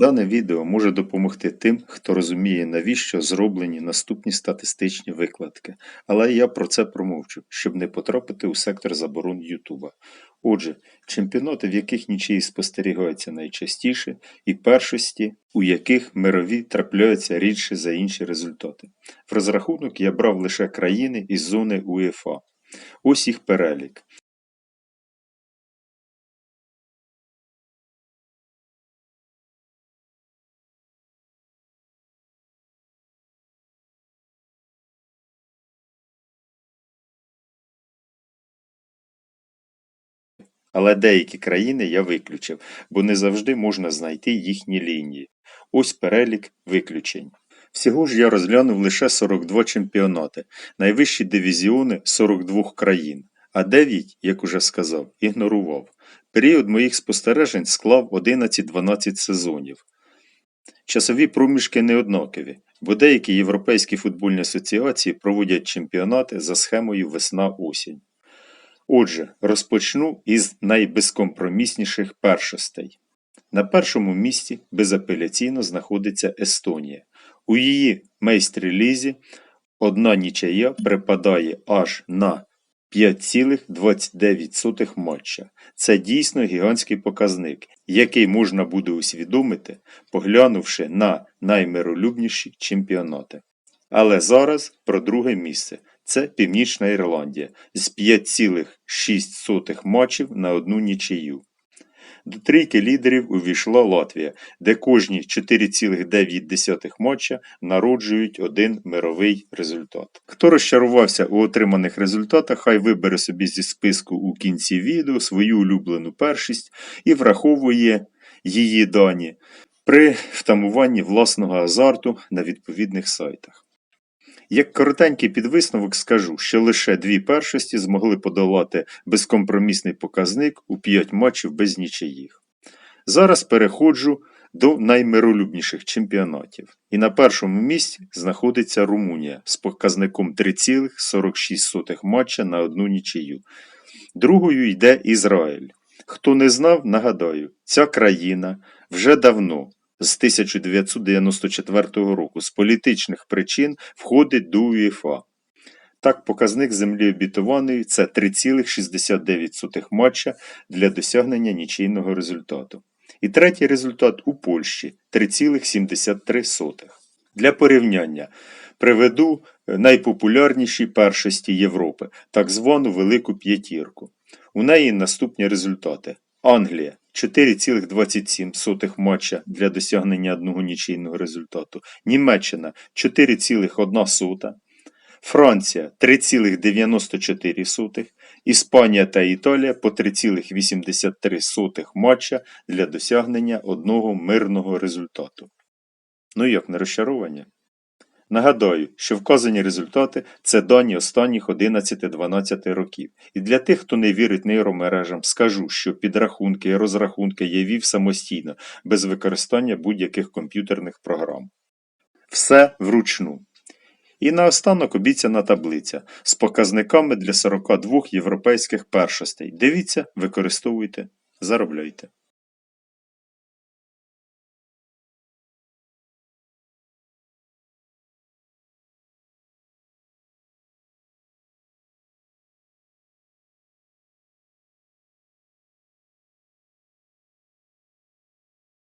Дане відео може допомогти тим, хто розуміє, навіщо зроблені наступні статистичні викладки, але я про це промовчу, щоб не потрапити у сектор заборон Ютуба. Отже, чемпіонати, в яких нічиї спостерігаються найчастіше, і першості, у яких мирові трапляються рідше за інші результати. В розрахунок я брав лише країни із зони УЄФА. Ось їх перелік. Але деякі країни я виключив, бо не завжди можна знайти їхні лінії. Ось перелік виключень. Всього ж я розглянув лише 42 чемпіонати, найвищі дивізіони 42 країн, а 9, як уже сказав, ігнорував. Період моїх спостережень склав 11-12 сезонів. Часові проміжки неоднакові, бо деякі європейські футбольні асоціації проводять чемпіонати за схемою весна-осінь. Отже, розпочну із найбезкомпромісніших першостей. На першому місці безапеляційно знаходиться Естонія. У її майстрі-лізі одна нічия припадає аж на 5,29 матча. Це дійсно гігантський показник, який можна буде усвідомити, поглянувши на наймиролюбніші чемпіонати. Але зараз про друге місце. Це Північна Ірландія з 5,6 матчів на одну нічию. До трійки лідерів увійшла Латвія, де кожні 4,9 матча народжують один мировий результат. Хто розчарувався у отриманих результатах, хай вибере собі зі списку у кінці відео свою улюблену першість і враховує її дані при втамуванні власного азарту на відповідних сайтах. Як коротенький підвисновок скажу, що лише дві першості змогли подолати безкомпромісний показник у 5 матчів без нічиїх. Зараз переходжу до наймиролюбніших чемпіонатів. І на першому місці знаходиться Румунія з показником 3,46 матча на одну нічию. Другою йде Ізраїль. Хто не знав, нагадаю, ця країна вже давно з 1994 року з політичних причин входить до УЄФА. Так, показник землі обітованої це 3,69 матча для досягнення нічийного результату. І третій результат у Польщі 3,73. Для порівняння приведу найпопулярніші першості Європи, так звану Велику П'ятірку. У неї наступні результати. Англія 4,27 матча для досягнення одного нічийного результату. Німеччина 4,1. Франція 3,94. Іспанія та Італія по 3,83 матча для досягнення одного мирного результату. Ну як не розчарування? Нагадаю, що вказані результати це дані останніх 11-12 років. І для тих, хто не вірить нейромережам, скажу, що підрахунки і розрахунки я вів самостійно, без використання будь-яких комп'ютерних програм. Все вручну. І наостанок обіцяна таблиця з показниками для 42 європейських першостей. Дивіться, використовуйте, заробляйте.